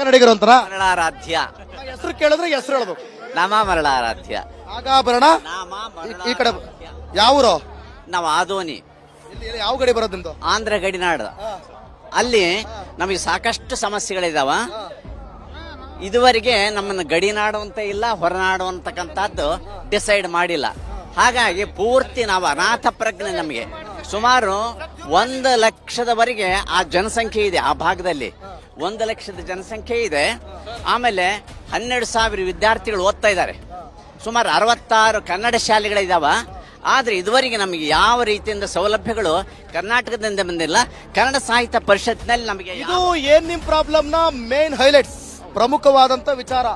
ಕನ್ನಡಿಗರು ಅಂತಾರ? ಮರಳಾರಾಧ್ಯ. ಹೆಸರು ಕೇಳಿದ್ರೆ ಹೆಸರು ಹೇಳ್ಬೇಕು ನಮ ಮರಳಾರಾಧ್ಯ. ಆಗಾಭರಣ ನಾಮ ಈ- ಈ ಕಡೆ ಯಾವೂರು ನಾವು ಆದೋನಿ. ಇಲ್ಲಿ ಇಲ್ಲಿ ಯಾವ ಗಡಿ ಬರೋದು ನಿಮ್ದು? ಆಂಧ್ರ ಗಡಿನಾಡ ಅಲ್ಲಿ ನಮಗೆ ಸಾಕಷ್ಟು ಸಮಸ್ಯೆಗಳಿದಾವ. ಇದುವರೆಗೆ ನಮ್ಮನ್ನು ಗಡಿನಾಡು ಅಂತ ಇಲ್ಲ ಹೊರನಾಡು ಅಂತಕ್ಕಂಥದ್ದು ಡಿಸೈಡ್ ಮಾಡಿಲ್ಲ. ಹಾಗಾಗಿ ಪೂರ್ತಿ ನಾವು ಅನಾಥ ಪ್ರಜ್ಞೆ ನಮಗೆ. ಸುಮಾರು ಒಂದು ಲಕ್ಷದವರೆಗೆ ಆ ಜನಸಂಖ್ಯೆ ಇದೆ ಆ ಭಾಗದಲ್ಲಿ. ಒಂದು ಲಕ್ಷದ ಜನಸಂಖ್ಯೆ ಇದೆ. ಆಮೇಲೆ ಹನ್ನೆರಡು ಸಾವಿರ ವಿದ್ಯಾರ್ಥಿಗಳು ಓದ್ತಾ ಇದ್ದಾರೆ. ಸುಮಾರು ಅರವತ್ತಾರು ಕನ್ನಡ ಶಾಲೆಗಳಿದಾವ. ಆದ್ರೆ ಇದುವರೆಗೆ ನಮಗೆ ಯಾವ ರೀತಿಯಿಂದ ಸೌಲಭ್ಯಗಳು ಕರ್ನಾಟಕದಿಂದ ಬಂದಿಲ್ಲ, ಕನ್ನಡ ಸಾಹಿತ್ಯ ಪರಿಷತ್ನಲ್ಲಿ ನಮಗೆ ಇದು ಏನ್ ನಿಮ್ ಪ್ರಾಬ್ಲಮ್ನ ಮೇನ್ ಹೈಲೈಟ್ಸ್ ಪ್ರಮುಖವಾದಂತ ವಿಚಾರ.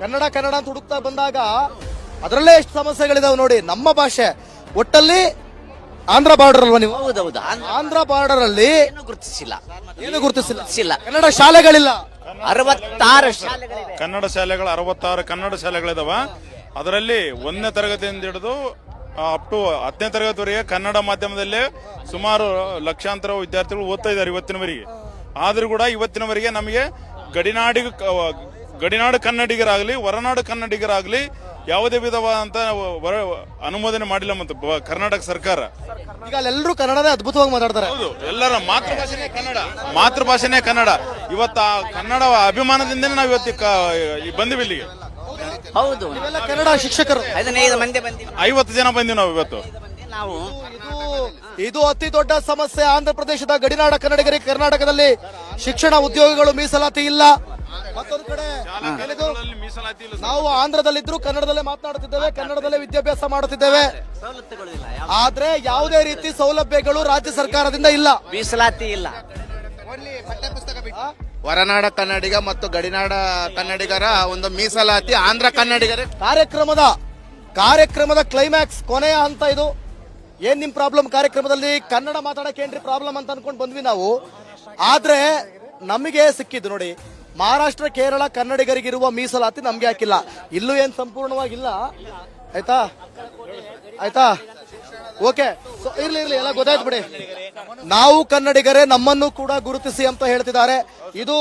ಕನ್ನಡ ಕನ್ನಡ ಅಂತ ಹುಡುಕ್ತಾ ಬಂದಾಗ ಅದರಲ್ಲೇ ಎಷ್ಟು ಸಮಸ್ಯೆಗಳಿದಾವೆ ನೋಡಿ, ನಮ್ಮ ಭಾಷೆ. ಒಟ್ಟಲ್ಲಿ ಆಂಧ್ರ ಬಾರ್ಡರ್ ಅಲ್ವಾ ನೀವು? ಹೌದೌದು ಆಂಧ್ರ ಬಾರ್ಡರ್ ಅಲ್ಲಿ ಏನು ಗುರುತಿಸಿಲ್ಲ. ಏನು ಗುರುತಿಸಿಲ್ಲ? ಗುರುತಿಸಿಲ್ಲ. ಕನ್ನಡ ಶಾಲೆಗಳಿಲ್ಲ. ಅರವತ್ತಾರು ಶಾಲೆಗಳಿವೆ. ಕನ್ನಡ ಶಾಲೆಗಳು ಅರವತ್ತಾರು ಕನ್ನಡ ಶಾಲೆಗಳಿದಾವ. ಅದರಲ್ಲಿ ಒಂದನೇ ತರಗತಿಯಿಂದ ಹಿಡಿದು ಅಪ್ ಟು ಹತ್ತನೇ ತರಗತಿವರೆಗೆ ಕನ್ನಡ ಮಾಧ್ಯಮದಲ್ಲೇ ಸುಮಾರು ಲಕ್ಷಾಂತರ ವಿದ್ಯಾರ್ಥಿಗಳು ಓದ್ತಾ ಇದ್ದಾರೆ ಇವತ್ತಿನವರೆಗೆ. ಆದರೂ ಕೂಡ ಇವತ್ತಿನವರೆಗೆ ನಮಗೆ ಗಡಿನಾಡಿಗ ಗಡಿನಾಡು ಕನ್ನಡಿಗರಾಗಲಿ ಹೊರನಾಡು ಕನ್ನಡಿಗರಾಗಲಿ ಯಾವುದೇ ವಿಧವಾದಂತ ವರ- ಅನುಮೋದನೆ ಮಾಡಿಲ್ಲ ಮತ್ತು ಬ- ಕರ್ನಾಟಕ ಸರ್ಕಾರ. ಈಗ ಅಲ್ಲೆಲ್ಲರೂ ಕನ್ನಡನೇ ಅದ್ಭುತವಾಗಿ ಮಾತಾಡ್ತಾರೆ. ಹೌದು ಎಲ್ಲರ ಮಾತೃಭಾಷೆನೇ ಕನ್ನಡ. ಮಾತೃಭಾಷೆನೇ ಕನ್ನಡ. ಇವತ್ತು ಆ ಕನ್ನಡ ಅಭಿಮಾನದಿಂದನೇ ನಾವು ಇವತ್ತು ಕ- ಈ ಬಂದಿವಿ ಇಲ್ಲಿಗೆ. ಹೌದು. ಇವೆಲ್ಲ ಕನ್ನಡ ಶಿಕ್ಷಕರು. ಹದಿನೈದು ಮಂದಿ ಬಂದಿವಿ. ಐವತ್ತು ಜನ ಬಂದಿವಿ ನಾವು ಇವತ್ತು. ನಾವು. ಇದು ಇದು ಅತಿ ದೊಡ್ಡ ಸಮಸ್ಯೆ ಆಂಧ್ರ ಪ್ರದೇಶದ ಗಡಿನಾಡ ಕನ್ನಡಿಗರಿಗೆ ಕರ್ನಾಟಕದಲ್ಲಿ ಶಿಕ್ಷಣ ಉದ್ಯೋಗಗಳು ಮೀಸಲಾತಿ ಇಲ್ಲ. ಮತ್ತೊಂದು ಕಡೆ ಏನಿದು? ಮೀಸಲಾತಿ ಇಲ್ಲ. ನಾವು ಆಂಧ್ರದಲ್ಲಿದ್ರು ಕನ್ನಡದಲ್ಲೇ ಮಾತನಾಡುತ್ತಿದ್ದೇವೆ ಕನ್ನಡದಲ್ಲೇ ವಿದ್ಯಾಭ್ಯಾಸ ಮಾಡುತ್ತಿದ್ದೇವೆ. ಆದ್ರೆ ಯಾವುದೇ ರೀತಿ ಸೌಲಭ್ಯಗಳು ರಾಜ್ಯ ಸರ್ಕಾರದಿಂದ ಇಲ್ಲ. ಮೀಸಲಾತಿ ಇಲ್ಲ. ಹೊರನಾಡ ಕನ್ನಡಿಗ ಮತ್ತು ಗಡಿನಾಡ ಕನ್ನಡಿಗರ ಒಂದು ಮೀಸಲಾತಿ ಆಂಧ್ರ ಕನ್ನಡಿಗರ. ಕಾರ್ಯಕ್ರಮದ ಕಾರ್ಯಕ್ರಮದ ಕ್ಲೈಮ್ಯಾಕ್ಸ್ ಕೊನೆಯ ಹಂತ ಇದು. ಏನ್ ನಿಮ್ ಪ್ರಾಬ್ಲಮ್ ಕಾರ್ಯಕ್ರಮದಲ್ಲಿ ಕನ್ನಡ ಮಾತಾಡಕ್ಕೆ ಏನ್ರಿ ಪ್ರಾಬ್ಲಮ್ ಅಂತ ಅನ್ಕೊಂಡು ಬಂದ್ವಿ ನಾವು. ಆದ್ರೆ ನಮಗೆ ಸಿಕ್ಕಿದ್ದು ನೋಡಿ ಮಹಾರಾಷ್ಟ್ರ, ಕೇರಳ, ಕನ್ನಡಿಗರಿಗಿರುವ ಮೀಸಲಾತಿ ನಮ್ಗೆ ಹಾಕಿಲ್ಲ. ಇಲ್ಲೂ ಏನ್ ಸಂಪೂರ್ಣವಾಗಿಲ್ಲ. ಆಯ್ತಾ? ಆಯ್ತಾ? ಓಕೆ. ಸೊ ಇರ್ಲಿ ಇರ್ಲಿ, ಎಲ್ಲ ಗೊತ್ತಾಯ್ತು ಬಿಡಿ. ನಾವು ಕನ್ನಡಿಗರೇ, ನಮ್ಮನ್ನು ಕೂಡ ಗುರುತಿಸಿ ಅಂತ ಹೇಳ್ತಿದ್ದಾರೆ. ಇದು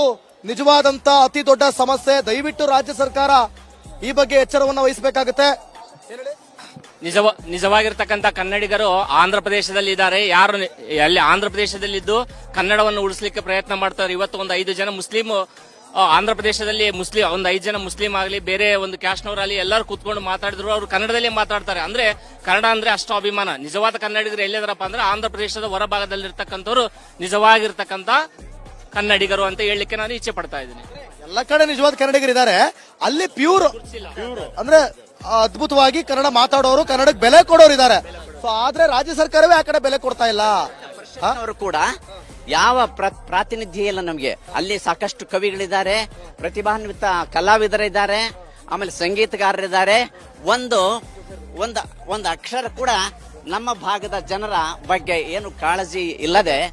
ನಿಜವಾದಂತ ಅತಿ ದೊಡ್ಡ ಸಮಸ್ಯೆ. ದಯವಿಟ್ಟು ರಾಜ್ಯ ಸರ್ಕಾರ ಈ ಬಗ್ಗೆ ಎಚ್ಚರವನ್ನ ವಹಿಸಬೇಕಾಗುತ್ತೆ. ನಿಜವ, ನಿಜವಾಗಿರ್ತಕ್ಕಂಥ ಕನ್ನಡಿಗರು ಆಂಧ್ರ ಪ್ರದೇಶದಲ್ಲಿ ಇದ್ದಾರೆ ಯಾರು ಅಲ್ಲಿ ಆಂಧ್ರ ಪ್ರದೇಶದಲ್ಲಿದ್ದು ಕನ್ನಡವನ್ನು ಉಳಿಸ್ಲಿಕ್ಕೆ ಪ್ರಯತ್ನ ಮಾಡ್ತಾರೆ ಇವತ್ತು ಒಂದು ಐದು ಜನ ಮುಸ್ಲಿಂ ಆ, ಆಂಧ್ರ ಪ್ರದೇಶದಲ್ಲಿ ಮುಸ್ಲಿಂ ಒಂದು ಐದು ಜನ ಮುಸ್ಲಿಂ ಆಗಲಿ ಬೇರೆ ಒಂದು ಕ್ಯಾಸ್ಟ್ನವರಲ್ಲಿ ಎಲ್ಲರೂ ಕೂತ್ಕೊಂಡು ಮಾತಾಡಿದ್ರು. ಅವರು ಕನ್ನಡದಲ್ಲೇ ಮಾತಾಡ್ತಾರೆ. ಅಂದ್ರೆ ಕನ್ನಡ ಅಂದ್ರೆ ಅಷ್ಟು ಅಭಿಮಾನ. ನಿಜವಾದ ಕನ್ನಡಿಗರು ಎಲ್ಲಿದಾರಪ್ಪ ಅಂದ್ರೆ ಆಂಧ್ರ ಪ್ರದೇಶದ ಹೊರಭಾಗದಲ್ಲಿರ್ತಕ್ಕಂಥವ್ರು ನಿಜವಾಗಿರ್ತಕ್ಕಂಥ ಕನ್ನಡಿಗರು ಅಂತ ಹೇಳಲಿಕ್ಕೆ ನಾನು ಇಚ್ಛೆ ಪಡ್ತಾ ಇದ್ದೀನಿ. ಎಲ್ಲ ಕಡೆ ನಿಜವಾದ ಕನ್ನಡಿಗರು ಇದ್ದಾರೆ. ಅಲ್ಲಿ ಪ್ಯೂರ್ ಅಂದ್ರೆ ಅದ್ಭುತವಾಗಿ ಕನ್ನಡ ಮಾತಾಡೋರು ಕನ್ನಡಕ್ಕೆ ಬೆಲೆ ಕೊಡೋರು ಇದ್ದಾರೆ. ಸೊ ಆದ್ರೆ ರಾಜ್ಯ ಸರ್ಕಾರವೇ ಆ ಕಡೆ ಬೆಲೆ ಕೊಡ್ತಾ ಇಲ್ಲ? ಅವರು ಕೂಡ ಯಾವ ಪ್ರ- ಪ್ರಾತಿನಿಧ್ಯ ಇಲ್ಲ ನಮಗೆ. ಅಲ್ಲಿ ಸಾಕಷ್ಟು ಕವಿಗಳಿದ್ದಾರೆ, ಪ್ರತಿಭಾನ್ವಿತ ಕಲಾವಿದರಿದ್ದಾರೆ, ಆಮೇಲೆ ಸಂಗೀತಗಾರರಿದ್ದಾರೆ. ಒಂದು ಒಂದು ಒಂದು ಅಕ್ಷರ ಕೂಡ ನಮ್ಮ ಭಾಗದ ಜನರ ಬಗ್ಗೆ ಏನು ಕಾಳಜಿ ಇಲ್ಲದೆ.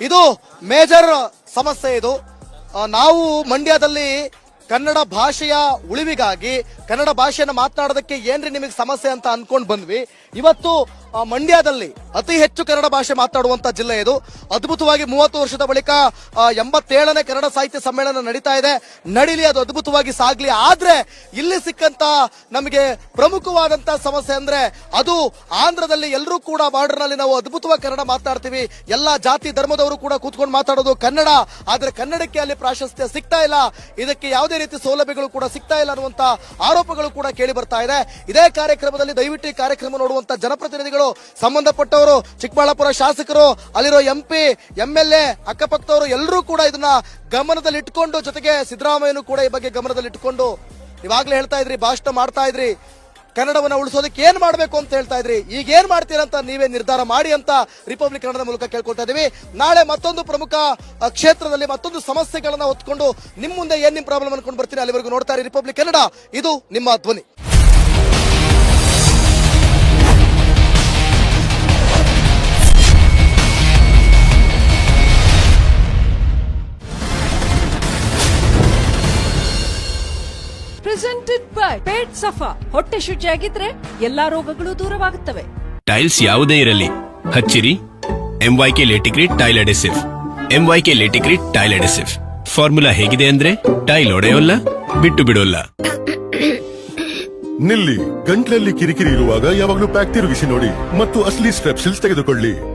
ಇದು ಮೇಜರ್ ಸಮಸ್ಯೆ ಇದು. ನಾವು ಮಂಡ್ಯದಲ್ಲಿ ಕನ್ನಡ ಭಾಷೆಯ ಉಳಿವಿಗಾಗಿ, ಕನ್ನಡ ಭಾಷೆಯನ್ನು ಮಾತನಾಡೋದಕ್ಕೆ ಏನ್ರಿ ನಿಮಗೆ ಸಮಸ್ಯೆ ಅಂತ ಅನ್ಕೊಂಡ್ ಬಂದ್ವಿ. ಇವತ್ತು ಮಂಡ್ಯದಲ್ಲಿ ಅತಿ ಹೆಚ್ಚು ಕನ್ನಡ ಭಾಷೆ ಮಾತನಾಡುವಂತ ಜಿಲ್ಲೆ ಇದು. ಅದ್ಭುತವಾಗಿ ಮೂವತ್ತು ವರ್ಷದ ಬಳಿಕ ಎಂಬತ್ತೇಳನೇ ಕನ್ನಡ ಸಾಹಿತ್ಯ ಸಮ್ಮೇಳನ ನಡೀತಾ ಇದೆ. ನಡೀಲಿ ಅದು ಅದ್ಭುತವಾಗಿ ಸಾಗ್ಲಿ. ಆದ್ರೆ ಇಲ್ಲಿ ಸಿಕ್ಕಂತ ನಮಗೆ ಪ್ರಮುಖವಾದಂತ ಸಮಸ್ಯೆ ಅಂದ್ರೆ ಅದು ಆಂಧ್ರದಲ್ಲಿ ಎಲ್ಲರೂ ಕೂಡ ಬಾರ್ಡರ್ನಲ್ಲಿ ನಾವು ಅದ್ಭುತವಾಗಿ ಕನ್ನಡ ಮಾತಾಡ್ತೀವಿ. ಎಲ್ಲಾ ಜಾತಿ ಧರ್ಮದವರು ಕೂಡ ಕೂತ್ಕೊಂಡು ಮಾತಾಡೋದು ಕನ್ನಡ. ಆದ್ರೆ ಕನ್ನಡಕ್ಕೆ ಅಲ್ಲಿ ಪ್ರಾಶಸ್ತ್ಯ ಸಿಗ್ತಾ ಇಲ್ಲ. ಇದಕ್ಕೆ ಯಾವುದೇ ರೀತಿ ಸೌಲಭ್ಯಗಳು ಕೂಡ ಸಿಗ್ತಾ ಇಲ್ಲ ಅನ್ನುವಂತ ಆರೋಪಗಳು ಕೂಡ ಕೇಳಿ ಬರ್ತಾ ಇದೆ. ಇದೇ ಕಾರ್ಯಕ್ರಮದಲ್ಲಿ ದಯವಿಟ್ಟು ಕಾರ್ಯಕ್ರಮ ನೋಡುವಂತ ಜನಪ್ರತಿನಿಧಿಗಳು ಸಂಬಂಧಪಟ್ಟವರು, ಚಿಕ್ಕಬಳ್ಳಾಪುರ ಶಾಸಕರು, ಅಲ್ಲಿರೋ ಎಂ ಎಲ್ ಎ ಅಕ್ಕಪಕ್ಕದವರು ಎಲ್ಲರೂ ಕೂಡ ಇದನ್ನ ಗಮನದಲ್ಲಿ ಇಟ್ಕೊಂಡು ಜೊತೆಗೆ ಸಿದ್ದರಾಮಯ್ಯನು ಕೂಡ ಈ ಬಗ್ಗೆ ಗಮನದಲ್ಲಿ ಇಟ್ಕೊಂಡು ಇವಾಗ್ಲೇ ಹೇಳ್ತಾ ಇದ್ರಿ, ಭಾಷಣ ಮಾಡ್ತಾ ಇದ್ರಿ, ಕನ್ನಡವನ್ನ ಉಳಿಸೋದಕ್ಕೆ ಏನ್ ಮಾಡ್ಬೇಕು ಅಂತ ಹೇಳ್ತಾ ಇದ್ರಿ, ಈಗ ಏನ್ ಮಾಡ್ತೀರಂತ ನೀವೇ ನಿರ್ಧಾರ ಮಾಡಿ ಅಂತ ರಿಪಬ್ಲಿಕ್ ಕನ್ನಡದ ಮೂಲಕ ಕೇಳ್ಕೊಳ್ತಾ ಇದೀವಿ. ನಾಳೆ ಮತ್ತೊಂದು ಪ್ರಮುಖ ಕ್ಷೇತ್ರದಲ್ಲಿ ಮತ್ತೊಂದು ಸಮಸ್ಯೆಗಳನ್ನ ಹೊತ್ಕೊಂಡು ನಿಮ್ಮ ಮುಂದೆ ಏನ್ ನಿಮ್ ಪ್ರಾಬ್ಲಮ್ ಅನ್ಕೊಂಡು ಬರ್ತೀನಿ ಅಲ್ಲಿವರೆಗೂ ನೋಡ್ತಾ ಇರಿ ರಿಪಬ್ಲಿಕ್ ಕನ್ನಡ, ಇದು ನಿಮ್ಮ ಧ್ವನಿ. ಪೇಟ್ ಸಫಾ ಹೊಟ್ಟೆ ಶುಚಿಯಾಗಿದ್ರೆ ಎಲ್ಲಾ ರೋಗಗಳು ದೂರವಾಗುತ್ತವೆ. ಟೈಲ್ಸ್ ಯಾವುದೇ ಇರಲಿ. ಹಚ್ಚಿರಿ. MYK laticrete tile adhesive MYK laticrete tile adhesive formula ಹೇಗಿದೆ ಅಂದ್ರೆ ಟೈಲ್ ಒಡೆಯೋಲ್ಲ ಬಿಟ್ಟು ಬಿಡೋಲ್ಲ. ನಿಲ್ಲಿ ಗಂಟ್ಲಲ್ಲಿ ಕಿರಿಕಿರಿ ಇರುವಾಗ ಯಾವಾಗಲೂ ಪ್ಯಾಕ್ ತಿರುಗಿಸಿ ನೋಡಿ. ಮತ್ತು ಅಸಲಿ ಸ್ಟ್ರೆಪ್ಸಿಲ್ಸ್ ತೆಗೆದುಕೊಳ್ಳಿ.